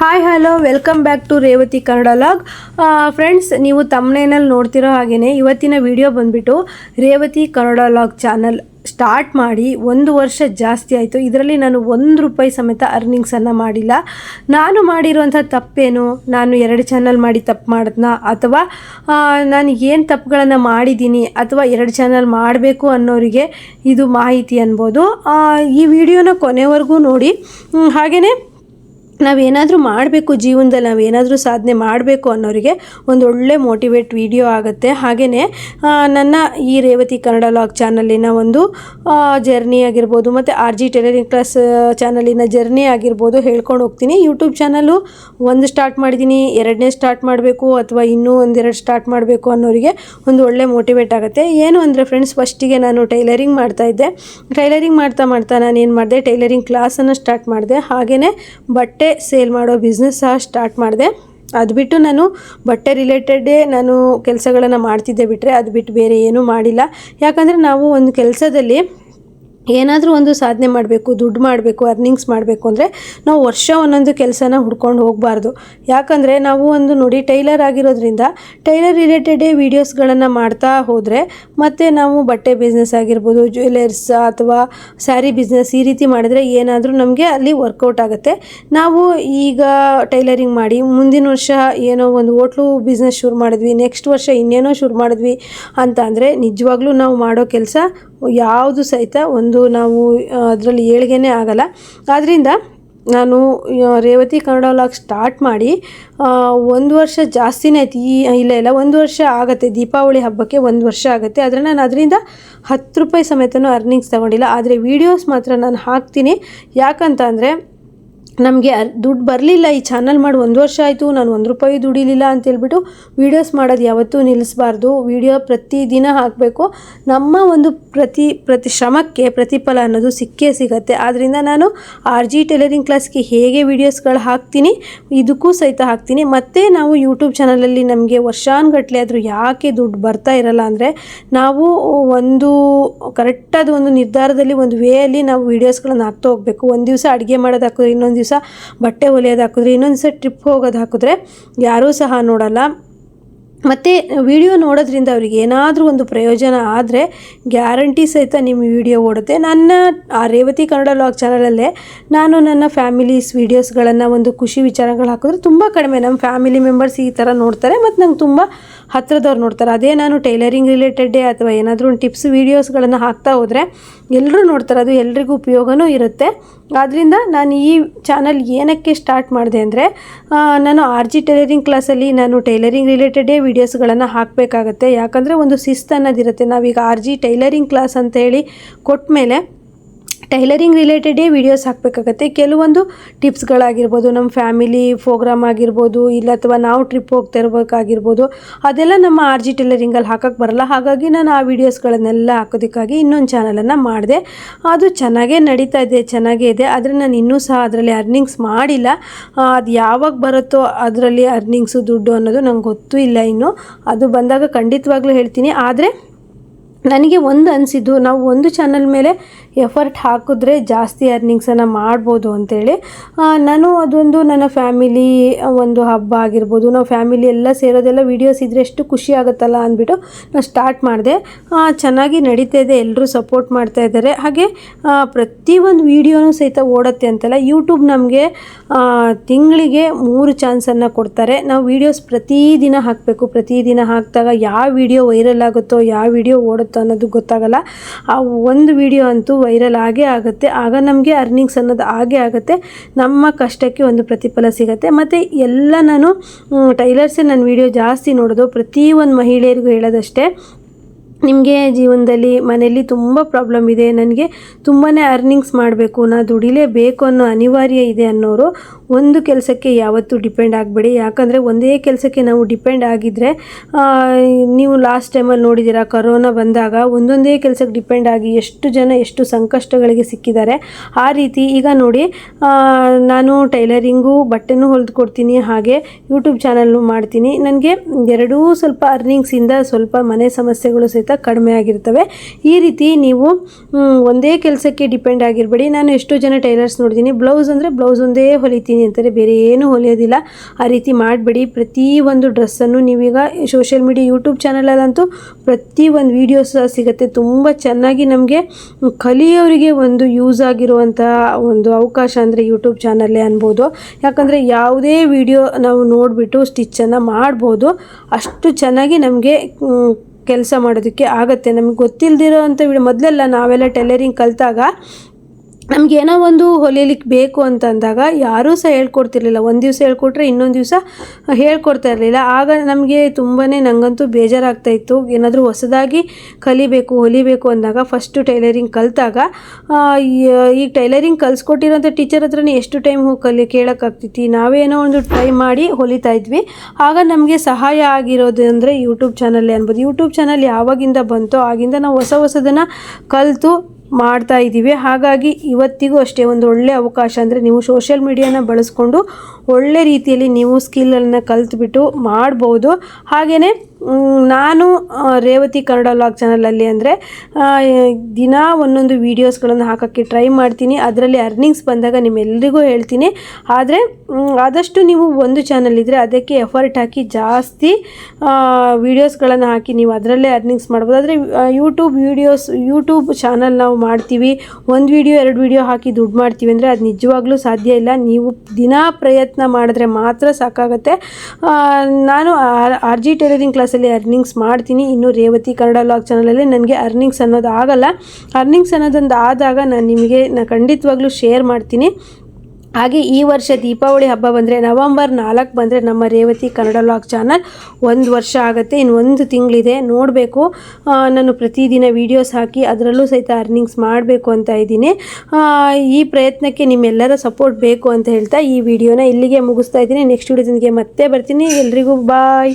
Hi hello welcome back to Revathi Kannada vlog friends ನೀವು ತಮ್ಮನೇನಲ್ಲಿ ನೋಡ್ತಿರೋ ಹಾಗೆಯೇ ಇವತ್ತಿನ ವಿಡಿಯೋ ಬಂದುಬಿಟ್ಟು Revathi Kannada vlog channel start ಮಾಡಿ ಒಂದು ವರ್ಷ ಜಾಸ್ತಿ ಆಯಿತು. ಇದರಲ್ಲಿ ನಾನು ಒಂದು ರೂಪಾಯಿ ಸಮೇತ ಅರ್ನಿಂಗ್ಸನ್ನು ಮಾಡಿಲ್ಲ. ನಾನು ಮಾಡಿರುವಂಥ ತಪ್ಪೇನು? ನಾನು ಎರಡು ಚಾನಲ್ ಮಾಡಿ ತಪ್ಪು ಮಾಡಿದ್ನಾ? ಅಥವಾ ನಾನು ಏನು ತಪ್ಪುಗಳನ್ನು ಮಾಡಿದ್ದೀನಿ? ಅಥವಾ ಎರಡು ಚಾನಲ್ ಮಾಡಬೇಕು ಅನ್ನೋರಿಗೆ ಇದು ಮಾಹಿತಿ ಅನ್ಬೋದು. ಈ ವಿಡಿಯೋನ ಕೊನೆವರೆಗೂ ನೋಡಿ. ಹಾಗೆಯೇ ನಾವೇನಾದರೂ ಮಾಡಬೇಕು ಜೀವನದಲ್ಲಿ, ನಾವೇನಾದರೂ ಸಾಧನೆ ಮಾಡಬೇಕು ಅನ್ನೋರಿಗೆ ಒಂದು ಒಳ್ಳೆ ಮೋಟಿವೇಟ್ ವಿಡಿಯೋ ಆಗುತ್ತೆ. ಹಾಗೆಯೇ ನನ್ನ ಈ ರೇವತಿ ಕನ್ನಡ ಲಾಗ್ ಚಾನಲಿನ ಒಂದು ಜರ್ನಿ ಆಗಿರ್ಬೋದು, ಮತ್ತು ಆರ್ ಜಿ ಟೈಲರಿಂಗ್ ಕ್ಲಾಸ್ ಚಾನಲಿನ ಜರ್ನಿ ಆಗಿರ್ಬೋದು ಹೇಳ್ಕೊಂಡು ಹೋಗ್ತೀನಿ. ಯೂಟ್ಯೂಬ್ ಚಾನಲು ಒಂದು ಸ್ಟಾರ್ಟ್ ಮಾಡಿದ್ದೀನಿ, ಎರಡನೇ ಸ್ಟಾರ್ಟ್ ಮಾಡಬೇಕು ಅಥವಾ ಇನ್ನೂ ಒಂದೆರಡು ಸ್ಟಾರ್ಟ್ ಮಾಡಬೇಕು ಅನ್ನೋರಿಗೆ ಒಂದು ಒಳ್ಳೆ ಮೋಟಿವೇಟ್ ಆಗುತ್ತೆ. ಏನು ಅಂದರೆ ಫ್ರೆಂಡ್ಸ್ ಫಸ್ಟಿಗೆ ನಾನು ಟೈಲರಿಂಗ್ ಮಾಡ್ತಾಯಿದ್ದೆ ಟೈಲರಿಂಗ್ ಮಾಡ್ತಾ ಮಾಡ್ತಾ ನಾನು ಏನು ಮಾಡಿದೆ ಟೈಲರಿಂಗ್ ಕ್ಲಾಸನ್ನು ಸ್ಟಾರ್ಟ್ ಮಾಡಿದೆ. ಹಾಗೆಯೇ ಬಟ್ಟೆ ಸೇಲ್ ಮಾಡೋ ಬಿಸ್ನೆಸ್ ಸಹ ಸ್ಟಾರ್ಟ್ ಮಾಡಿದೆ. ಅದು ಬಿಟ್ಟು ನಾನು ಬಟ್ಟೆ ರಿಲೇಟೆಡೇ ನಾನು ಕೆಲಸಗಳನ್ನು ಮಾಡ್ತಿದ್ದೆ ಬಿಟ್ಟರೆ ಅದು ಬಿಟ್ಟು ಬೇರೆ ಏನೂ ಮಾಡಿಲ್ಲ. ಯಾಕಂದರೆ ನಾವು ಒಂದು ಕೆಲಸದಲ್ಲಿ ಏನಾದರೂ ಒಂದು ಸಾಧನೆ ಮಾಡಬೇಕು, ದುಡ್ಡು ಮಾಡಬೇಕು ಅರ್ನಿಂಗ್ಸ್ ಮಾಡಬೇಕು ಅಂದರೆ ನಾವು ವರ್ಷ ಒಂದೊಂದು ಕೆಲಸನ ಹುಡ್ಕೊಂಡು ಹೋಗಬಾರ್ದು. ಯಾಕಂದರೆ ನಾವು ಒಂದು ನೋಡಿ ಟೈಲರ್ ಆಗಿರೋದ್ರಿಂದ ಟೈಲರ್ ರಿಲೇಟೆಡೇ ವೀಡಿಯೋಸ್ಗಳನ್ನು ಮಾಡ್ತಾ ಹೋದರೆ ಮತ್ತು ನಾವು ಬಟ್ಟೆ ಬಿಸ್ನೆಸ್ ಆಗಿರ್ಬೋದು ಜ್ಯುವೆಲರ್ಸ್ ಅಥವಾ ಸ್ಯಾರಿ ಬಿಸ್ನೆಸ್ ಈ ರೀತಿ ಮಾಡಿದ್ರೆ ಏನಾದರೂ ನಮಗೆ ಅಲ್ಲಿ ವರ್ಕೌಟ್ ಆಗುತ್ತೆ. ನಾವು ಈಗ ಟೈಲರಿಂಗ್ ಮಾಡಿ ಮುಂದಿನ ವರ್ಷ ಏನೋ ಒಂದು ಹೋಟ್ಲು ಬಿಸ್ನೆಸ್ ಶುರು ಮಾಡಿದ್ವಿ ನೆಕ್ಸ್ಟ್ ವರ್ಷ ಇನ್ನೇನೋ ಶುರು ಮಾಡಿದ್ವಿ ಅಂತ ಅಂದರೆ ನಿಜವಾಗ್ಲೂ ನಾವು ಮಾಡೋ ಕೆಲಸ ಯಾವುದು ಸಹಿತ ಒಂದು ನಾವು ಅದರಲ್ಲಿ ಏಳ್ಗೆನೇ ಆಗಲ್ಲ. ಆದ್ದರಿಂದ ನಾನು ರೇವತಿ ಕನ್ನಡ ವ್ಲಾಗ್ ಸ್ಟಾರ್ಟ್ ಮಾಡಿ ಒಂದು ವರ್ಷ ಜಾಸ್ತಿನೇ ಆಯ್ತು. ಈ, ಇಲ್ಲ ಇಲ್ಲ, ಒಂದು ವರ್ಷ ಆಗುತ್ತೆ. ದೀಪಾವಳಿ ಹಬ್ಬಕ್ಕೆ ಒಂದು ವರ್ಷ ಆಗುತ್ತೆ. ಆದರೆ ನಾನು ಅದರಿಂದ ಹತ್ತು ರೂಪಾಯಿ ಸಮೇತನೂ ಅರ್ನಿಂಗ್ಸ್ ತಗೊಂಡಿಲ್ಲ. ಆದರೆ ವೀಡಿಯೋಸ್ ಮಾತ್ರ ನಾನು ಹಾಕ್ತೀನಿ. ಯಾಕಂತ ಅಂದರೆ ನಮಗೆ ದುಡ್ಡು ಬರಲಿಲ್ಲ, ಈ ಚಾನಲ್ ಮಾಡಿ ಒಂದು ವರ್ಷ ಆಯಿತು, ನಾನು ಒಂದು ರೂಪಾಯಿ ದುಡಿಲಿಲ್ಲ ಅಂತೇಳ್ಬಿಟ್ಟು ವೀಡಿಯೋಸ್ ಮಾಡೋದು ಯಾವತ್ತೂ ನಿಲ್ಲಿಸಬಾರ್ದು ವೀಡಿಯೋ ಪ್ರತಿದಿನ ಹಾಕಬೇಕು. ನಮ್ಮ ಒಂದು ಪ್ರತಿ ಪ್ರತಿ ಶ್ರಮಕ್ಕೆ ಪ್ರತಿಫಲ ಅನ್ನೋದು ಸಿಕ್ಕೇ ಸಿಗತ್ತೆ. ಆದ್ದರಿಂದ ನಾನು ಆರ್ ಜಿ ಟೈಲರಿಂಗ್ ಕ್ಲಾಸ್ಗೆ ಹೇಗೆ ವೀಡಿಯೋಸ್ಗಳು ಹಾಕ್ತೀನಿ, ಇದಕ್ಕೂ ಸಹಿತ ಹಾಕ್ತೀನಿ. ಮತ್ತು ನಾವು ಯೂಟ್ಯೂಬ್ ಚಾನಲಲ್ಲಿ ನಮಗೆ ವರ್ಷಾನುಗಟ್ಲೆ ಆದರೂ ಯಾಕೆ ದುಡ್ಡು ಬರ್ತಾ ಇರಲ್ಲ ಅಂದರೆ, ನಾವು ಒಂದು ಕರೆಕ್ಟಾದ ಒಂದು ನಿರ್ಧಾರದಲ್ಲಿ, ಒಂದು ವೇಯಲ್ಲಿ ನಾವು ವೀಡಿಯೋಸ್ಗಳನ್ನು ಹಾಕ್ತಾ ಹೋಗಬೇಕು. ಒಂದು ದಿವಸ ಅಡುಗೆ ಮಾಡೋದು ಇನ್ನೊಂದು ಬಟ್ಟೆ ಹೊಲಿಯೋದು ಹಾಕಿದ್ರೆ, ಇನ್ನೊಂದು ಸರ್ ಟ್ರಿಪ್ ಹೋಗೋದು ಹಾಕಿದ್ರೆ ಯಾರೂ ಸಹ ನೋಡಲ್ಲ. ಮತ್ತು ವಿಡಿಯೋ ನೋಡೋದ್ರಿಂದ ಅವ್ರಿಗೆ ಏನಾದರೂ ಒಂದು ಪ್ರಯೋಜನ ಆದರೆ ಗ್ಯಾರಂಟಿ ಸಹಿತ ನಿಮ್ಮ ವಿಡಿಯೋ ಓಡುತ್ತೆ. ನನ್ನ, ಆ ರೇವತಿ ಕನ್ನಡ ಲಾಗ್ ಚಾನಲಲ್ಲೇ ನಾನು ನನ್ನ ಫ್ಯಾಮಿಲೀಸ್ ವೀಡಿಯೋಸ್ಗಳನ್ನು ಒಂದು ಖುಷಿ ವಿಚಾರಗಳು ಹಾಕಿದ್ರೆ ತುಂಬ ಕಡಿಮೆ. ನಮ್ಮ ಫ್ಯಾಮಿಲಿ ಮೆಂಬರ್ಸ್ ಈ ಥರ ನೋಡ್ತಾರೆ, ಮತ್ತು ನಂಗೆ ತುಂಬ ಹತ್ರದವ್ರು ನೋಡ್ತಾರೆ. ಅದೇ ನಾನು ಟೈಲರಿಂಗ್ ರಿಲೇಟೆಡ್ಡೇ ಅಥವಾ ಏನಾದರೂ ಒಂದು ಟಿಪ್ಸ್ ವೀಡಿಯೋಸ್ಗಳನ್ನು ಹಾಕ್ತಾ ಹೋದರೆ ಎಲ್ಲರೂ ನೋಡ್ತಾರೆ ಅದು ಎಲ್ರಿಗೂ ಉಪಯೋಗನೂ ಇರುತ್ತೆ. ಆದ್ದರಿಂದ ನಾನು ಈ ಚಾನಲ್ ಏನಕ್ಕೆ ಸ್ಟಾರ್ಟ್ ಮಾಡಿದೆ ಅಂದರೆ ನಾನು ಆರ್ ಜಿ ಟೈಲರಿಂಗ್ ಕ್ಲಾಸಲ್ಲಿ ನಾನು ಟೈಲರಿಂಗ್ ರಿಲೇಟೆಡೇ ವೀಡಿಯೋಸ್ಗಳನ್ನು ಹಾಕಬೇಕಾಗತ್ತೆ. ಯಾಕಂದರೆ ಒಂದು ಶಿಸ್ತು ಅನ್ನೋದಿರುತ್ತೆ. ನಾವೀಗ ಆರ್ ಜಿ ಟೈಲರಿಂಗ್ ಕ್ಲಾಸ್ ಅಂತ ಹೇಳಿ ಕೊಟ್ಟ ಮೇಲೆ ಟೈಲರಿಂಗ್ ರಿಲೇಟೆಡೇ ವೀಡಿಯೋಸ್ ಹಾಕಬೇಕಾಗತ್ತೆ. ಕೆಲವೊಂದು ಟಿಪ್ಸ್ಗಳಾಗಿರ್ಬೋದು, ನಮ್ಮ ಫ್ಯಾಮಿಲಿ ಪ್ರೋಗ್ರಾಮ್ ಆಗಿರ್ಬೋದು, ಇಲ್ಲ ಅಥವಾ ನಾವು ಟ್ರಿಪ್ ಹೋಗ್ತಾ ಇರಬೇಕಾಗಿರ್ಬೋದು, ಅದೆಲ್ಲ ನಮ್ಮ ಆರ್ ಜಿ ಟೈಲರಿಂಗಲ್ಲಿ ಹಾಕೋಕ್ಕೆ ಬರಲ್ಲ. ಹಾಗಾಗಿ ನಾನು ಆ ವೀಡಿಯೋಸ್ಗಳನ್ನೆಲ್ಲ ಹಾಕೋದಕ್ಕಾಗಿ ಇನ್ನೊಂದು ಚಾನಲನ್ನು ಮಾಡಿದೆ. ಅದು ಚೆನ್ನಾಗೇ ನಡೀತಾ ಇದೆ, ಚೆನ್ನಾಗೇ ಇದೆ. ಆದರೆ ನಾನು ಇನ್ನೂ ಸಹ ಅದರಲ್ಲಿ ಅರ್ನಿಂಗ್ಸ್ ಮಾಡಿಲ್ಲ. ಅದು ಯಾವಾಗ ಬರುತ್ತೋ ಅದರಲ್ಲಿ ಅರ್ನಿಂಗ್ಸು ದುಡ್ಡು ಅನ್ನೋದು ನಂಗೆ ಗೊತ್ತೂ ಇಲ್ಲ ಇನ್ನು. ಅದು ಬಂದಾಗ ಖಂಡಿತವಾಗ್ಲೂ ಹೇಳ್ತೀನಿ. ಆದರೆ ನನಗೆ ಒಂದು ಅನಿಸಿದ್ದು, ನಾವು ಒಂದು ಚಾನಲ್ ಮೇಲೆ ಎಫರ್ಟ್ ಹಾಕಿದ್ರೆ ಜಾಸ್ತಿ ಅರ್ನಿಂಗ್ಸನ್ನು ಮಾಡ್ಬೋದು ಅಂತೇಳಿ. ನಾನು ಅದೊಂದು ನನ್ನ ಫ್ಯಾಮಿಲಿ ಒಂದು ಹಬ್ಬ ಆಗಿರ್ಬೋದು. ನಾವು ಫ್ಯಾಮಿಲಿ ಎಲ್ಲ ಸೇರೋದೆಲ್ಲ ವೀಡಿಯೋಸ್ ಇದ್ದರೆ ಎಷ್ಟು ಖುಷಿ ಆಗುತ್ತಲ್ಲ ಅಂದ್ಬಿಟ್ಟು ನಾನು ಸ್ಟಾರ್ಟ್ ಮಾಡಿದೆ. ಚೆನ್ನಾಗಿ ನಡೀತಾ ಇದೆ ಎಲ್ಲರೂ ಸಪೋರ್ಟ್ ಮಾಡ್ತಾ ಇದ್ದಾರೆ. ಹಾಗೆ ಪ್ರತಿಯೊಂದು ವೀಡಿಯೋನೂ ಸಹಿತ ಓಡುತ್ತೆ ಅಂತಲ್ಲ ಯೂಟ್ಯೂಬ್ ನಮಗೆ ತಿಂಗಳಿಗೆ ಮೂರು ಚಾನ್ಸನ್ನು ಕೊಡ್ತಾರೆ. ನಾವು ವೀಡಿಯೋಸ್ ಪ್ರತಿದಿನ ಹಾಕಬೇಕು. ಪ್ರತಿದಿನ ಹಾಕಿದಾಗ ಯಾವ ವೀಡಿಯೋ ವೈರಲ್ ಆಗುತ್ತೋ, ಯಾವ ವೀಡಿಯೋ ಓಡುತ್ತೋ ಅನ್ನೋದು ಗೊತ್ತಾಗಲ್ಲ. ಆ ಒಂದು ವಿಡಿಯೋ ಅಂತೂ ವೈರಲ್ ಆಗೇ ಆಗುತ್ತೆ. ಆಗ ನಮಗೆ ಅರ್ನಿಂಗ್ಸ್ ಅನ್ನೋದು ಆಗೇ ಆಗುತ್ತೆ. ನಮ್ಮ ಕಷ್ಟಕ್ಕೆ ಒಂದು ಪ್ರತಿಫಲ ಸಿಗುತ್ತೆ. ಮತ್ತು ಎಲ್ಲ ನಾನು ಟೈಲರ್ಸೇ ನನ್ನ ವಿಡಿಯೋ ಜಾಸ್ತಿ ನೋಡೋದು ಪ್ರತಿಯೊಂದು ಮಹಿಳೆಯರಿಗೂ ಹೇಳೋದಷ್ಟೇ. ನಿಮಗೆ ಜೀವನದಲ್ಲಿ ಮನೆಯಲ್ಲಿ ತುಂಬ ಪ್ರಾಬ್ಲಮ್ ಇದೆ. ನನಗೆ ತುಂಬಾ ಅರ್ನಿಂಗ್ಸ್ ಮಾಡಬೇಕು. ನಾ ದುಡಿಲೇಬೇಕು ಅನ್ನೋ ಅನಿವಾರ್ಯ ಇದೆ ಅನ್ನೋರು ಒಂದು ಕೆಲಸಕ್ಕೆ ಯಾವತ್ತೂ ಡಿಪೆಂಡ್ ಆಗಬೇಡಿ. ಯಾಕಂದರೆ ಒಂದೇ ಕೆಲಸಕ್ಕೆ ನಾವು ಡಿಪೆಂಡ್ ಆಗಿದ್ದರೆ ನೀವು ಲಾಸ್ಟ್ ಟೈಮಲ್ಲಿ ನೋಡಿದ್ದೀರಾ ಕರೋನಾ ಬಂದಾಗ ಒಂದೊಂದೇ ಕೆಲಸಕ್ಕೆ ಡಿಪೆಂಡ್ ಆಗಿ ಎಷ್ಟು ಜನ ಎಷ್ಟು ಸಂಕಷ್ಟಗಳಿಗೆ ಸಿಕ್ಕಿದ್ದಾರೆ. ಆ ರೀತಿ ಈಗ ನೋಡಿ ನಾನು ಟೈಲರಿಂಗು ಬಟ್ಟೆನೂ ಹೊಲಿದು ಕೊಡ್ತೀನಿ ಹಾಗೆ ಯೂಟ್ಯೂಬ್ ಚಾನಲ್ನು ಮಾಡ್ತೀನಿ. ನನಗೆ ಎರಡೂ ಸ್ವಲ್ಪ ಅರ್ನಿಂಗ್ಸಿಂದ ಸ್ವಲ್ಪ ಮನೆ ಸಮಸ್ಯೆಗಳು ಸಹಿತ ಸಹಿತ ಕಡಿಮೆ ಆಗಿರ್ತವೆ. ಈ ರೀತಿ ನೀವು ಒಂದೇ ಕೆಲಸಕ್ಕೆ ಡಿಪೆಂಡ್ ಆಗಿರಬೇಡಿ. ನಾನು ಎಷ್ಟೋ ಜನ ಟೈಲರ್ಸ್ ನೋಡಿದ್ದೀನಿ. ಬ್ಲೌಸ್ ಅಂದರೆ ಬ್ಲೌಸ್ ಒಂದೇ ಹೊಲಿತೀನಿ ಅಂತಾರೆ. ಬೇರೆ ಏನೂ ಹೊಲಿಯೋದಿಲ್ಲ. ಆ ರೀತಿ ಮಾಡಬೇಡಿ. ಪ್ರತಿ ಒಂದು ಡ್ರೆಸ್ಸನ್ನು ನೀವೀಗ ಸೋಷಿಯಲ್ ಮೀಡಿಯಾ, ಯೂಟ್ಯೂಬ್ ಚಾನಲಲ್ಲಂತೂ ಪ್ರತಿ ಒಂದು ವೀಡಿಯೋಸ್ ಸಿಗುತ್ತೆ. ತುಂಬ ಚೆನ್ನಾಗಿ ನಮಗೆ ಕಲಿಯೋರಿಗೆ ಒಂದು ಯೂಸ್ ಆಗಿರುವಂಥ ಒಂದು ಅವಕಾಶ ಅಂದರೆ ಯೂಟ್ಯೂಬ್ ಚಾನಲ್ಲೇ ಅನ್ಬೋದು. ಯಾಕಂದರೆ ಯಾವುದೇ ವಿಡಿಯೋ ನಾವು ನೋಡಿಬಿಟ್ಟು ಸ್ಟಿಚ್ಚನ್ನು ಮಾಡ್ಬೋದು. ಅಷ್ಟು ಚೆನ್ನಾಗಿ ನಮಗೆ ಕೆಲಸ ಮಾಡೋದಕ್ಕೆ ಆಗುತ್ತೆ. ನಮಗೆ ಗೊತ್ತಿಲ್ಲದಿರೋ ಅಂಥ ಮೊದಲೆಲ್ಲ ನಾವೆಲ್ಲ ಟೈಲರಿಂಗ್ ಕಲಿತಾಗ ನಮ್ಗೆ ಏನೋ ಒಂದು ಹೊಲಿಲಿಕ್ಕೆ ಬೇಕು ಅಂತ ಅಂದಾಗ ಯಾರೂ ಸಹ ಹೇಳ್ಕೊಡ್ತಿರ್ಲಿಲ್ಲ. ಒಂದು ದಿವಸ ಹೇಳ್ಕೊಟ್ರೆ ಇನ್ನೊಂದು ದಿವಸ ಹೇಳ್ಕೊಡ್ತಾ ಇರಲಿಲ್ಲ. ಆಗ ನಮಗೆ ತುಂಬಾ ನನಗಂತೂ ಬೇಜಾರಾಗ್ತಾ ಇತ್ತು. ಏನಾದರೂ ಹೊಸದಾಗಿ ಕಲಿಬೇಕು, ಹೊಲಿಬೇಕು ಅಂದಾಗ ಫಸ್ಟು ಟೈಲರಿಂಗ್ ಕಲಿತಾಗ ಈ ಟೈಲರಿಂಗ್ ಕಲಿಸ್ಕೊಟ್ಟಿರೋಂಥ ಟೀಚರ್ ಹತ್ರನೇ ಎಷ್ಟು ಟೈಮ್ ಹೋಗಿ ಕಲಿ, ಕೇಳೋಕ್ಕಾಗ್ತಿತ್ತು. ನಾವೇನೋ ಒಂದು ಟ್ರೈ ಮಾಡಿ ಹೊಲಿತಾ ಇದ್ವಿ. ಆಗ ನಮಗೆ ಸಹಾಯ ಆಗಿರೋದು ಅಂದರೆ ಯೂಟ್ಯೂಬ್ ಚಾನಲ್ಲೇ ಅನ್ಬೋದು. ಯೂಟ್ಯೂಬ್ ಚಾನಲ್ ಯಾವಾಗಿಂದ ಬಂತೋ ಆಗಿಂದ ನಾವು ಹೊಸ ಹೊಸದನ್ನು ಕಲಿತು ಮಾಡ್ತಾ ಇದ್ದೀವಿ. ಹಾಗಾಗಿ ಇವತ್ತಿಗೂ ಅಷ್ಟೇ ಒಂದು ಒಳ್ಳೆಯ ಅವಕಾಶ ಅಂದರೆ ನೀವು ಸೋಷಿಯಲ್ ಮೀಡಿಯಾನ ಬಳಸ್ಕೊಂಡು ಒಳ್ಳೆ ರೀತಿಯಲ್ಲಿ ನೀವು ಸ್ಕಿಲ್ಲನ್ನು ಕಲ್ತ್ಬಿಟ್ಟು ಮಾಡ್ಬೋದು. ಹಾಗೆಯೇ ನಾನು ರೇವತಿ ಕನ್ನಡ ಲಾಗ್ ಚಾನಲಲ್ಲಿ ಅಂದರೆ ದಿನ ಒಂದೊಂದು ವೀಡಿಯೋಸ್ಗಳನ್ನು ಹಾಕೋಕ್ಕೆ ಟ್ರೈ ಮಾಡ್ತೀನಿ. ಅದರಲ್ಲಿ ಅರ್ನಿಂಗ್ಸ್ ಬಂದಾಗ ನಿಮ್ಮೆಲ್ಲರಿಗೂ ಹೇಳ್ತೀನಿ. ಆದರೆ ಆದಷ್ಟು ನೀವು ಒಂದು ಚಾನಲ್ ಇದ್ದರೆ ಅದಕ್ಕೆ ಎಫರ್ಟ್ ಹಾಕಿ ಜಾಸ್ತಿ ವೀಡಿಯೋಸ್ಗಳನ್ನು ಹಾಕಿ ನೀವು ಅದರಲ್ಲೇ ಅರ್ನಿಂಗ್ಸ್ ಮಾಡ್ಬೋದು. ಆದರೆ ಯೂಟ್ಯೂಬ್ ವೀಡಿಯೋಸ್ ಯೂಟ್ಯೂಬ್ ಚಾನಲ್ ನಾವು ಮಾಡ್ತೀವಿ. ಒಂದು ವೀಡಿಯೋ ಎರಡು ವೀಡಿಯೋ ಹಾಕಿ ದುಡ್ಡು ಮಾಡ್ತೀವಿ ಅಂದರೆ ಅದು ನಿಜವಾಗ್ಲೂ ಸಾಧ್ಯ ಇಲ್ಲ. ನೀವು ದಿನ ಪ್ರಯತ್ನ ಮಾಡಿದ್ರೆ ಮಾತ್ರ ಸಾಕಾಗುತ್ತೆ. ನಾನು ಆರ್ ಜಿ ಟೈಲರಿಂಗ್ ಕ್ಲಾಸಲ್ಲಿ ಅರ್ನಿಂಗ್ಸ್ ಮಾಡ್ತೀನಿ. ಇನ್ನು ರೇವತಿ ಕನ್ನಡ ಲಾಗ್ ಚಾನಲಲ್ಲಿ ನನಗೆ ಅರ್ನಿಂಗ್ಸ್ ಅನ್ನೋದು ಆಗಲ್ಲ. ಅರ್ನಿಂಗ್ಸ್ ಅನ್ನೋದೊಂದು ಆದಾಗ ನಾನು ನಿಮಗೆ ನಾನು ಖಂಡಿತವಾಗ್ಲೂ ಶೇರ್ ಮಾಡ್ತೀನಿ. ಹಾಗೆ ಈ ವರ್ಷ ದೀಪಾವಳಿ ಹಬ್ಬ ಬಂದರೆ, ನವಂಬರ್ ನಾಲ್ಕು ಬಂದರೆ ನಮ್ಮ ರೇವತಿ ಕನ್ನಡ ಲಾಗ್ ಚಾನಲ್ ಒಂದು ವರ್ಷ ಆಗುತ್ತೆ. ಇನ್ನು ಒಂದು ತಿಂಗಳಿದೆ. ನೋಡಬೇಕು. ನಾನು ಪ್ರತಿದಿನ ವೀಡಿಯೋಸ್ ಹಾಕಿ ಅದರಲ್ಲೂ ಸಹಿತ ಅರ್ನಿಂಗ್ಸ್ ಮಾಡಬೇಕು ಅಂತ ಇದ್ದೀನಿ. ಈ ಪ್ರಯತ್ನಕ್ಕೆ ನಿಮ್ಮೆಲ್ಲರ ಸಪೋರ್ಟ್ ಬೇಕು ಅಂತ ಹೇಳ್ತಾ ಈ ವಿಡಿಯೋನ ಇಲ್ಲಿಗೆ ಮುಗಿಸ್ತಾ ಇದ್ದೀನಿ. ನೆಕ್ಸ್ಟ್ ವಿಡಿಯೋದೊಂದಿಗೆ ಮತ್ತೆ ಬರ್ತೀನಿ. ಎಲ್ರಿಗೂ ಬಾಯ್